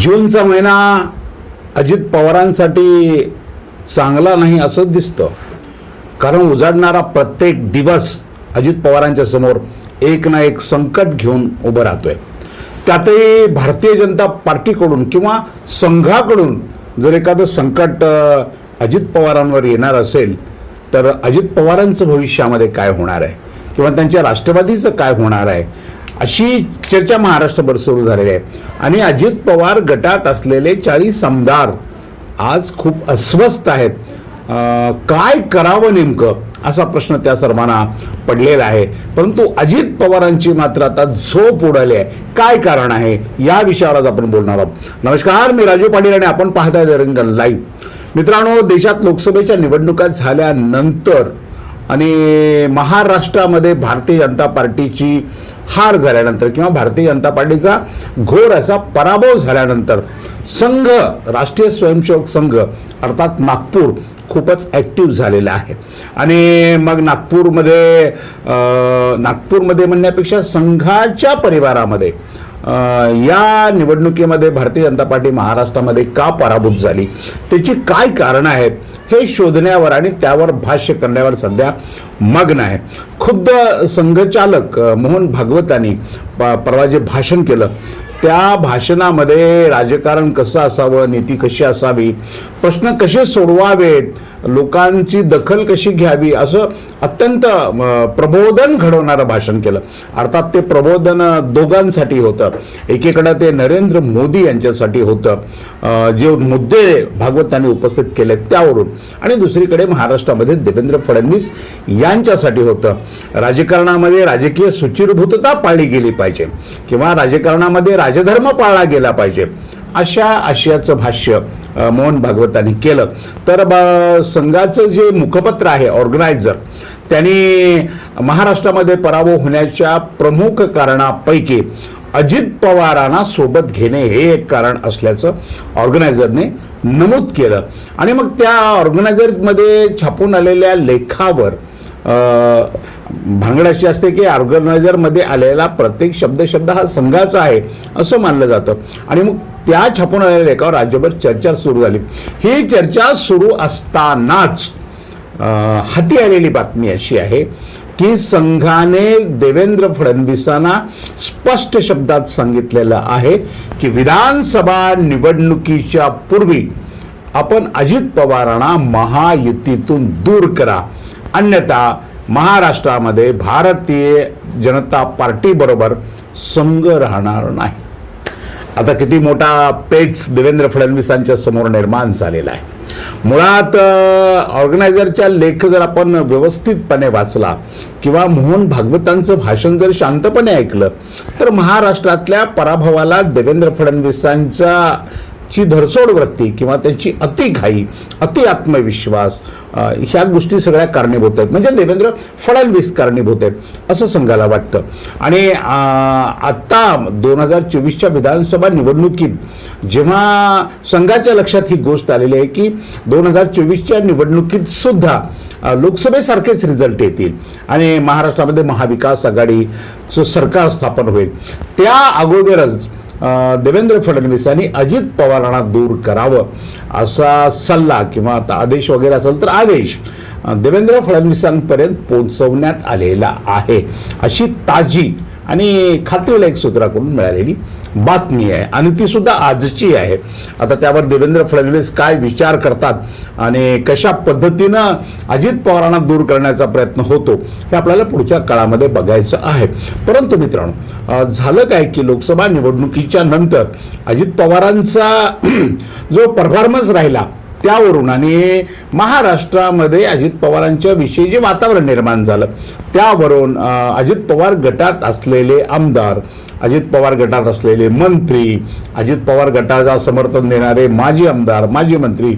जूनचा महिना अजित पवारांसाठी चांगला नाही असंच दिसतं. कारण उजाडणारा प्रत्येक दिवस अजित पवारांच्या समोर एक ना एक संकट घेऊन उभं राहतोय. त्यातही भारतीय जनता पार्टीकडून किंवा संघाकडून जर एखादं संकट अजित पवारांवर येणार असेल तर अजित पवारांचं भविष्यामध्ये काय होणार आहे? किंवा त्यांच्या राष्ट्रवादीचं काय होणार आहे? अशी चर्चा महाराष्ट्रभर सुरू झालेली आहे. आणि अजित पवार गटात असलेले चाळीस आमदार आज खूप अस्वस्थ आहेत. काय करावं नेमकं असा प्रश्न त्या सर्वांना पडलेला आहे. परंतु अजित पवारांची मात्र आता झोप उडाली आहे. काय कारण आहे? या विषयावर आज आपण बोलणार आहोत. नमस्कार मी राजू पाटील आणि आपण पाहताय रंगन लाईव्ह. मित्रांनो देशात लोकसभेच्या निवडणुका झाल्यानंतर आणि महाराष्ट्रामध्ये भारतीय जनता पार्टीची हार झाल्यानंतर किंवा भारतीय जनता पार्टीचा घोर असा पराभव झाल्यानंतर संघ राष्ट्रीय स्वयंसेवक संघ अर्थात नागपूर खूपच ॲक्टिव्ह झालेला आहे. आणि मग नागपूरमध्ये नागपूरमध्ये म्हणण्यापेक्षा संघाच्या परिवारामध्ये या निवडणुकीमध्ये भारतीय जनता पार्टी महाराष्ट्रामध्ये का पराभूत झाली? त्याची काय कारणं आहेत? हे शोधण्यावर आणि त्यावर भाष्य करण्यावर सध्या मग्न आहे. खुद्द संघचालक मोहन भागवतांनी प- परवा जे भाषण केलं त्या भाषणामध्ये राजकारण कसं असावं नीती कशी असावी प्रश्न कसे सोडवावेत लोकांची दखल कशी घ्यावी असं अत्यंत प्रबोधन घडवणारं भाषण केलं. अर्थात ते प्रबोधन दोघांसाठी होतं. एकीकडं ते नरेंद्र मोदी यांच्यासाठी होतं. जे मुद्दे भागवतांनी उपस्थित केले त्यावरून. आणि दुसरीकडे महाराष्ट्रामध्ये देवेंद्र फडणवीस यांच्यासाठी होतं. राजकारणामध्ये राजकीय सुचिरभूतता पाळली गेली पाहिजे. किंवा राजकारणामध्ये राजधर्म पाळला गेला पाहिजे. अशा आशयाचं भाष्य मोहन भागवतांनी केलं. तर ब- संघाचं जे मुखपत्र आहे ऑर्गनायझर त्यांनी महाराष्ट्रामध्ये पराभव होण्याच्या प्रमुख कारणापैकी अजित पवारांना सोबत घेणे हे एक कारण असल्याचं ऑर्गनायझरने नमूद केलं. आणि मग त्या ऑर्गनायझरमध्ये छापून आलेल्या लेखावर भानगड अशी असते की ऑर्गनायझरमध्ये आलेला प्रत्येक शब्द शब्द हा संघाचा आहे असं मानलं जातं. आणि मग त्या छापून आलेल्या लेखावर राज्यभर चर्चा सुरू झाली. ही चर्चा सुरू असतानाच हाती आलेली बातमी अशी आहे की संघाने देवेंद्र फडणवीसांना स्पष्ट शब्दात सांगितलेलं आहे की विधानसभा निवडणुकीच्या पूर्वी आपण अजित पवारांना महायुतीतून दूर करा. अन्यथा महाराष्ट्रामध्ये भारतीय जनता पार्टीबरोबर संघ राहणार नाही. आता किती मोठा पेच देवेंद्र फडणवीसांच्या समोर निर्माण झालेला आहे. मुळात ऑर्गनायझरच्या लेख जर आपण व्यवस्थितपणे वाचला किंवा मोहन भागवतांचं भाषण जर शांतपणे ऐकलं तर महाराष्ट्रातल्या पराभवाला देवेंद्र फडणवीसांचा ची धरसोड वृत्ती किंवा त्यांची अतिघाई अति आत्मविश्वास ह्या गोष्टी सगळ्या कारणीभूत आहेत. म्हणजे देवेंद्र फडणवीस कारणीभूत आहेत असं संघाला वाटतं. आणि आत्ता दोन हजार चोवीसच्या विधानसभा निवडणुकीत जेव्हा संघाच्या लक्षात ही गोष्ट आलेली आहे की दोन हजार चोवीसच्या निवडणुकीत सुद्धा लोकसभेसारखेच रिझल्ट येतील आणि महाराष्ट्रामध्ये महाविकास आघाडीचं सरकार स्थापन होईल. त्या अगोदरच देवेंद्र देवेंद्र फडणवीसांनी अजित पवारांना दूर करावं असा सल्ला किंवा आता आदेश वगैरे असेल तर आदेश देवेंद्र फडणवीसांपर्यंत पोहोचवण्यात आलेला आहे. अशी ताजी आणि खात्रीलायक सूत्राकडून मिळालेली बातमी आहे. आणि ती सुद्धा आजची आहे. आता त्यावर देवेंद्र फडणवीस काय विचार करतात आणि कशा पद्धतीनं अजित पवारांना दूर करण्याचा प्रयत्न होतो हे आपल्याला पुढच्या काळामध्ये बघायचं आहे. परंतु मित्रांनो झालं काय की लोकसभा निवडणुकीच्या नंतर अजित पवारांचा जो परफॉर्मन्स राहिला त्यावरून आणि महाराष्ट्रामध्ये अजित पवारांच्या विषयी जे वातावरण निर्माण झालं त्यावरून अजित पवार गटात असलेले आमदार अजित पवार गटात असलेले मंत्री अजित पवार गटाचा समर्थन देणारे माजी आमदार माजी मंत्री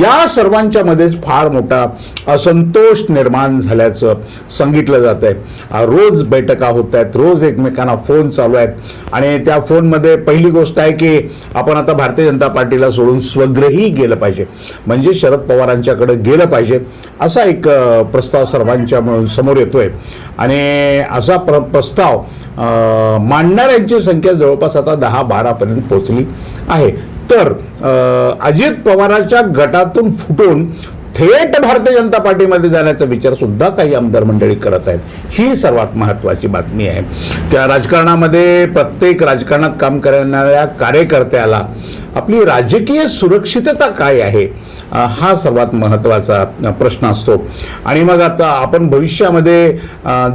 या सर्वांच्या मध्येच फार मोठा असंतोष निर्माण झाल्याचं सांगितलं जात आहे रोज बैठका होत आहेत रोज एकमेकांना फोन चालू आहेत. आणि त्या फोनमध्ये पहिली गोष्ट आहे की आपण आता भारतीय जनता पार्टीला सोडून स्वग्रही गेलं पाहिजे. म्हणजे शरद पवारांच्याकडे गेलं पाहिजे असा एक प्रस्ताव सर्वांच्या समोर येतोय. आणि असा प्र प्रस्ताव मांडणाऱ्यांची संख्या जवळपास आता दहा बारापर्यंत पोहोचली आहे. तर अजित पवारांच्या गटातून फुटून थेट भारतीय जनता पार्टीमध्ये जाण्याचा विचार सुद्धा काही आमदार मंडळी करत आहेत. ही सर्वात महत्वाची बातमी आहे. त्या राजकारणामध्ये प्रत्येक राजकारणात काम करणाऱ्या कार्यकर्त्याला आपली राजकीय सुरक्षितता काय आहे? हा सर्वात महत्त्वाचा प्रश्न असतो. आणि मग आता आपण भविष्यामध्ये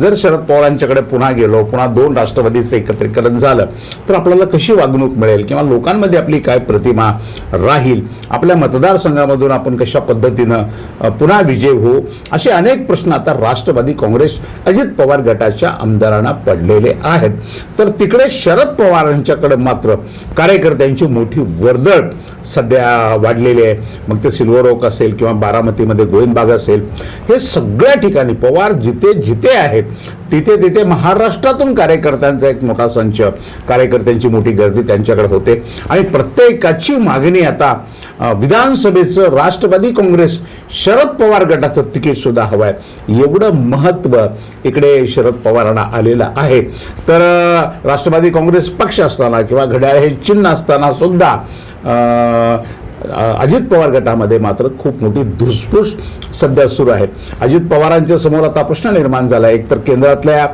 जर शरद पवारांच्याकडे पुन्हा गेलो पुन्हा दोन राष्ट्रवादीचं एकत्रीकरण झालं तर आपल्याला कशी वागणूक मिळेल? किंवा लोकांमध्ये आपली काय प्रतिमा राहील? आपल्या मतदारसंघामधून आपण कशा पद्धतीनं पुन्हा विजय होऊ? असे अनेक प्रश्न आता राष्ट्रवादी काँग्रेस अजित पवार गटाच्या आमदारांना पडलेले आहेत. तर तिकडे शरद पवारांच्याकडे मात्र कार्यकर्त्यांची मोठी वर्दळ सध्या वाढलेली आहे. मग ते सिल्वर ओक असेल किंवा बारामतीमध्ये गोविंदबाग असेल हे सगळ्या ठिकाणी पवार जिथे जिथे आहेत तिथे तिथे महाराष्ट्रातून कार्यकर्त्यांचा एक मोठा संच कार्यकर्त्यांची मोठी गर्दी त्यांच्याकडे होते. आणि प्रत्येकाची मागणी आता विधानसभेचं राष्ट्रवादी काँग्रेस शरद पवार गटाचं तिकीट सुद्धा हवं आहे एवढं महत्त्व इकडे शरद पवारांना आलेलं आहे. तर राष्ट्रवादी काँग्रेस पक्ष असताना किंवा घड्याळ हे चिन्ह असताना सुद्धा अजित पवार गटामध्ये मात्र खूप मोठी धुसफूस सध्या सुरू आहे. अजित पवारांच्या समोर आता प्रश्न निर्माण झाला. एक तर केंद्रातल्या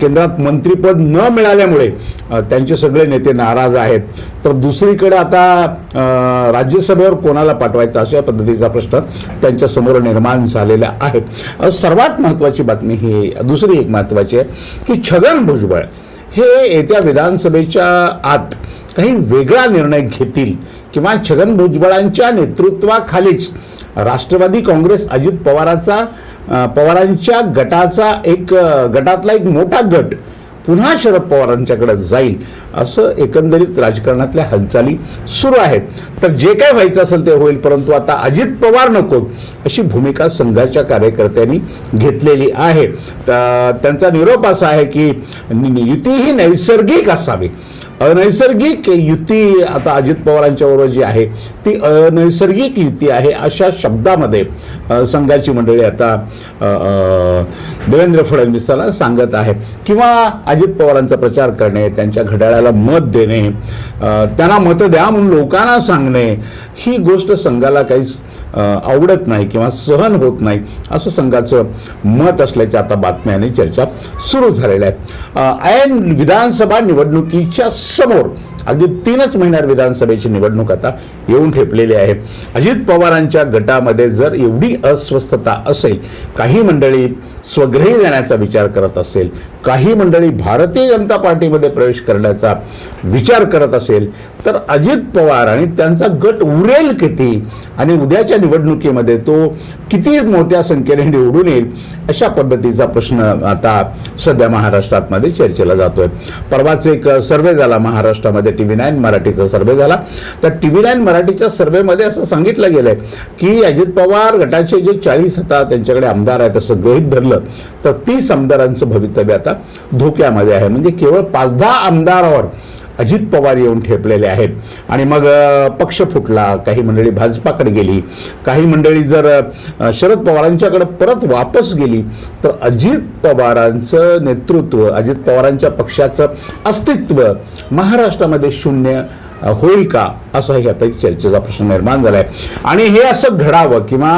केंद्रात मंत्रीपद न मिळाल्यामुळे त्यांचे सगळे नेते नाराज आहेत. तर दुसरीकडे आता राज्यसभेवर कोणाला पाठवायचा अशा पद्धतीचा प्रश्न त्यांच्यासमोर निर्माण झालेला आहे. सर्वात महत्त्वाची बातमी ही दुसरी एक महत्त्वाची आहे की छगन भुजबळ हे येत्या विधानसभेच्या आत काही वेगळा निर्णय घेतील किंवा छगन भुजबळांच्या नेतृत्वाखालीच राष्ट्रवादी काँग्रेस अजित पवाराचा पवारांच्या गटाचा एक गटातला एक मोठा गट पुन्हा शरद पवारांच्याकडे जाईल असं एकंदरीत राजकारणातल्या हालचाली सुरू आहेत. तर जे काय व्हायचं असेल ते होईल परंतु आता अजित पवार नको अशी भूमिका संघाच्या कार्यकर्त्यांनी घेतलेली आहे. तर त्यांचा निरोप असा आहे की युती ही नैसर्गिक असावी. अनैसर्गिक युती आता अजित पवारांच्या बरोबर जी आहे ती अनैसर्गिक युती आहे अशा शब्दामध्ये संघाची मंडळी आता देवेंद्र फडणवीसाला सांगत आहे. किंवा अजित पवारांचा प्रचार करणे त्यांच्या घड्याळाला मत देणे त्यांना मतं द्या म्हणून लोकांना सांगणे ही गोष्ट संघाला काहीच आवडत नाही किंवा सहन होत नाही असं संघाचं मत असल्याच्या आता बातम्या आणि चर्चा सुरू झालेल्या आहेत. ऐन विधानसभा निवडणुकीच्या समोर अगदी तीनच महिन्यात विधानसभेची निवडणूक आता येऊन ठेपलेली आहे. अजित पवारांच्या गटामध्ये जर एवढी अस्वस्थता असेल काही मंडळी स्वगृही जाण्याचा विचार करत असेल काही मंडळी भारतीय जनता पार्टीमध्ये प्रवेश करण्याचा विचार करत असेल तर अजित पवार आणि त्यांचा गट उरेल किती आणि उद्याच्या निवडणुकीमध्ये तो किती मोठ्या संख्येने निवडून येईल अशा पद्धतीचा प्रश्न आता सध्या महाराष्ट्रातमध्ये चर्चेला जातोय. परवाच एक सर्वे झाला महाराष्ट्रामध्ये टी व्ही नाईन मराठीचा सर्वे झाला. तर टी व्ही नाईन मराठीच्या सर्वेमध्ये असं सांगितलं गेलंय की अजित पवार गटाचे जे चाळीस आता त्यांच्याकडे आमदार आहेत असं गृहित धरलं तर तीस आमदारांचं भवितव्य आता धोक्यामध्ये आहे. म्हणजे केवळ पाच दहा आमदारावर अजित पवार येऊन ठेपलेले आहेत. आणि मग पक्ष फुटला काही मंडळी भाजपाकडे गेली काही मंडळी जर शरद पवारांच्याकडे परत वापस गेली तर अजित पवारांचं नेतृत्व अजित पवारांच्या पक्षाचं अस्तित्व महाराष्ट्रामध्ये शून्य होईल का? असाही आता चर्चेचा प्रश्न निर्माण झाला आहे आणि हे असं घडावं किंवा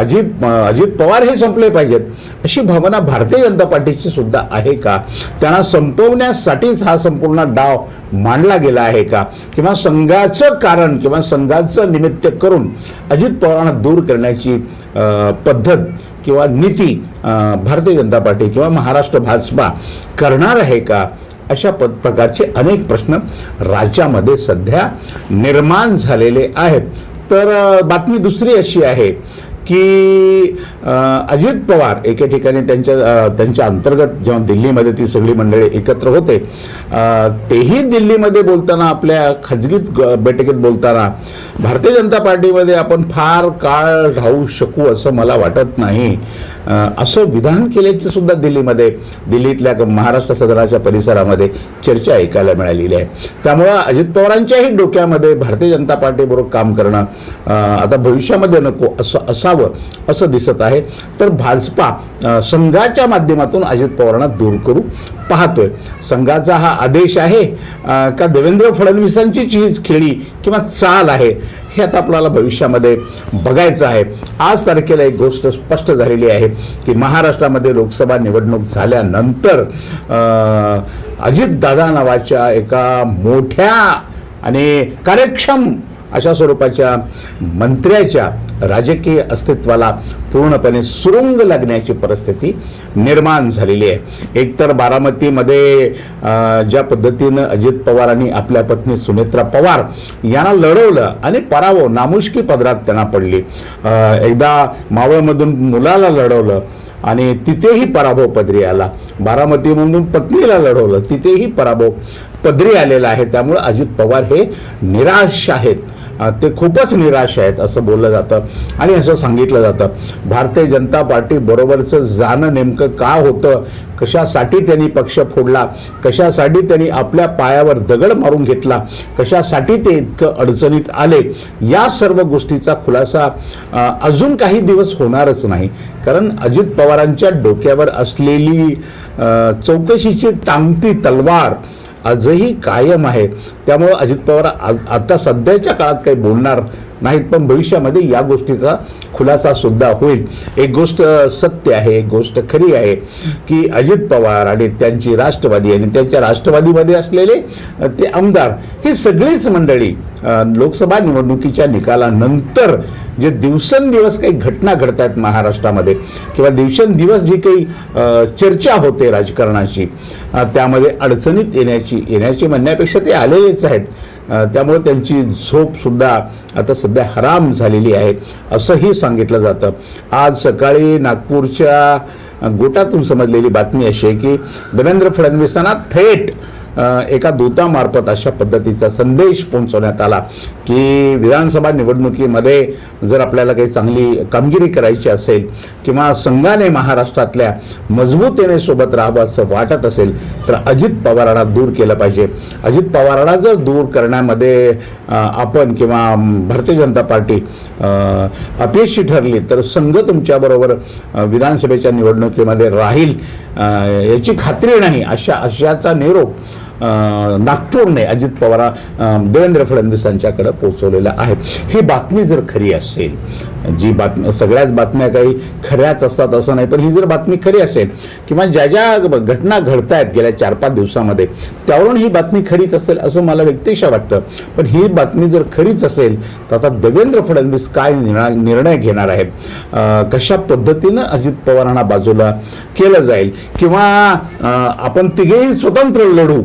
अजित अजित पवार हे संपले पाहिजेत अशी भावना भारतीय जनता पार्टीची सुद्धा आहे का? त्यांना संपवण्यासाठीच हा संपूर्ण डाव मांडला गेला आहे का? किंवा संघाचं कारण किंवा संघाचं निमित्त करून अजित पवारांना दूर करण्याची पद्धत किंवा नीती भारतीय जनता पार्टी किंवा महाराष्ट्र भाजपा करणार आहे का? अशा प प्रकारचे अनेक प्रश्न राज्यामध्ये सध्या निर्माण झालेले आहेत. तर बातमी दुसरी अशी आहे की अजित पवार एके ठिकाणी त्यांच्या त्यांच्या अंतर्गत जेव्हा दिल्लीमध्ये ती सगळी मंडळी एकत्र होते तेही दिल्लीमध्ये बोलताना आपल्या खाजगीत बैठकीत बोलताना भारतीय जनता पार्टीमध्ये आपण फार काळ राहू शकू असं मला वाटत नाही. असं विधान केल्याची सुद्धा दिल्लीमध्ये दिल्लीतल्या महाराष्ट्र सदनाच्या परिसरामध्ये चर्चा ऐकायला मिळालेली आहे. त्यामुळं अजित पवारांच्याही डोक्यामध्ये भारतीय जनता पार्टीबरोबर काम करणं आता भविष्यामध्ये नको असं असावं असं दिसत आहे. तर भाजपा संघाच्या माध्यमातून अजित पवारांना दूर करू पाहतोय. संघाचा हा आदेश आहे का देवेंद्र फडणवीसांची जी खेळी किंवा चाल आहे हे आता आपल्याला भविष्यामध्ये बघायचं आहे. आज तारखेला एक गोष्ट स्पष्ट झालेली आहे की महाराष्ट्रामध्ये लोकसभा निवडणूक झाल्यानंतर अजितदादा नावाच्या एका मोठ्या आणि कार्यक्षम अशा स्वरूपाच्या मंत्र्याच्या राजकीय अस्तित्वाला पूर्णपणे सुरुंग लागण्याची परिस्थिती निर्माण झालेली आहे. एकतर बारामतीमध्ये ज्या पद्धतीनं अजित पवारांनी आपल्या पत्नी सुनेत्रा पवार यांना लढवलं आणि पराभव नामुष्की पदरात त्यांना पडली. एकदा मावळमधून मुलाला लढवलं आणि तिथेही पराभव पदरी आला. बारामतीमधून पत्नीला लढवलं तिथेही पराभव पदरी आलेला आहे. त्यामुळे अजित पवार हे निराश आहेत. ते खूपच निराश आहेत असं बोललं जातं. आणि असं सांगितलं जातं. भारतीय जनता पार्टी बरोबरचं जाणं नेमकं का होतं? कशासाठी त्यांनी पक्ष फोडला? कशासाठी त्यांनी आपल्या पायावर दगड मारून घेतला? कशासाठी ते इतकं अडचणीत आले? या सर्व गोष्टीचा खुलासा अजून काही दिवस होणारच नाही. कारण अजित पवारांच्या डोक्यावर असलेली चौकशीची टांगती तलवार आजही कायम आहे. त्यामुळं अजित पवार आ- आता सध्याच्या काळात काही बोलणार नाहीत पण भविष्यामध्ये या गोष्टीचा खुलासा सुद्धा होईल. एक गोष्ट सत्य आहे एक गोष्ट खरी आहे की अजित पवार आणि त्यांची राष्ट्रवादी आणि त्यांच्या राष्ट्रवादीमध्ये असलेले ते आमदार ही सगळीच मंडळी लोकसभा निवडणुकीच्या निकालानंतर जे दिवसेंदिवस काही घटना घडत आहेत महाराष्ट्रामध्ये किंवा दिवसेंदिवस जी काही चर्चा होते राजकारणाची त्यामध्ये अडचणीत येण्याची येण्याची म्हणण्यापेक्षा ते आलेलेच आहेत. त्यामुळे त्यांची झोपसुद्धा आता सध्या हराम झालेली आहे असंही सांगितलं जातं. आज सकाळी नागपूरच्या गोटातून समजलेली बातमी अशी आहे की देवेंद्र फडणवीसांना थेट एका दूतामार्फत अशा पद्धतीचा संदेश पोहोचवण्यात आला की विधानसभा निवडणुकीमध्ये जर आपल्याला काही चांगली कामगिरी करायची असेल किंवा संघाने महाराष्ट्रातल्या मजबूतीने सोबत राहावं असं वाटत असेल तर अजित पवारांना दूर केलं पाहिजे. अजित पवारांना जर दूर करण्यामध्ये आपण किंवा भारतीय जनता पार्टी अपयशी ठरली तर संघ तुमच्याबरोबर विधानसभेच्या निवडणुकीमध्ये राहील. याची खात्री नाही. अशा अशाचा निरोप नागपूरने अजित पवार देवेंद्र देवेंद्र फडणवीसांच्याकडे पोचवलेलं आहे. ही बातमी जर खरी असेल जी बातमी सगळ्याच बातम्या काही खऱ्याच असतात असं नाही पण ही जर बातमी खरी असेल किंवा ज्या ज्या घटना घडत आहेत गेल्या चार पाच दिवसामध्ये त्यावरून ही बातमी खरीच असेल असं मला व्यक्तिशा वाटतं. पण ही बातमी जर खरीच असेल तर आता देवेंद्र फडणवीस काय निर्णय निर्णय घेणार आहेत? कशा पद्धतीनं अजित पवारांना बाजूला केलं जाईल? किंवा आपण तिघेही स्वतंत्र लढू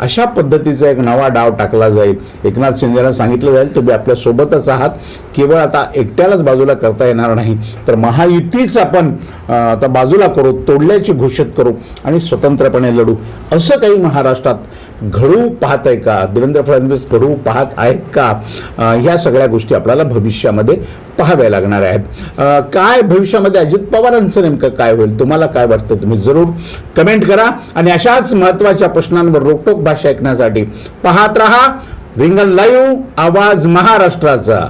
अशा पद्धतीचा एक नवा डाव टाकला जाईल. एकनाथ शिंदेला सांगितलं जाईल तुम्ही आपल्या सोबतच आहात. केवळ आता एकट्यालाच बाजूला करता येणार नाही. तर महायुतीच आपण आता बाजूला करू तोडल्याची घोषित करू आणि स्वतंत्रपणे लढू. असं काही महाराष्ट्रात घडू पाहत आहे का? देवेंद्र फडणवीस घडू पाहत आहेत का? ह्या सगळ्या गोष्टी आपल्याला भविष्यामध्ये पाहाव्या लागणार आहेत. काय भविष्यामध्ये अजित पवारांचं नेमकं काय होईल? तुम्हाला काय वाटतं? तुम्ही जरूर कमेंट करा आणि अशाच महत्त्वाच्या प्रश्नांवर रोकटोक भाषा ऐकण्यासाठी पाहत रहा. रिंगण लाईव्ह आवाज महाराष्ट्राचा.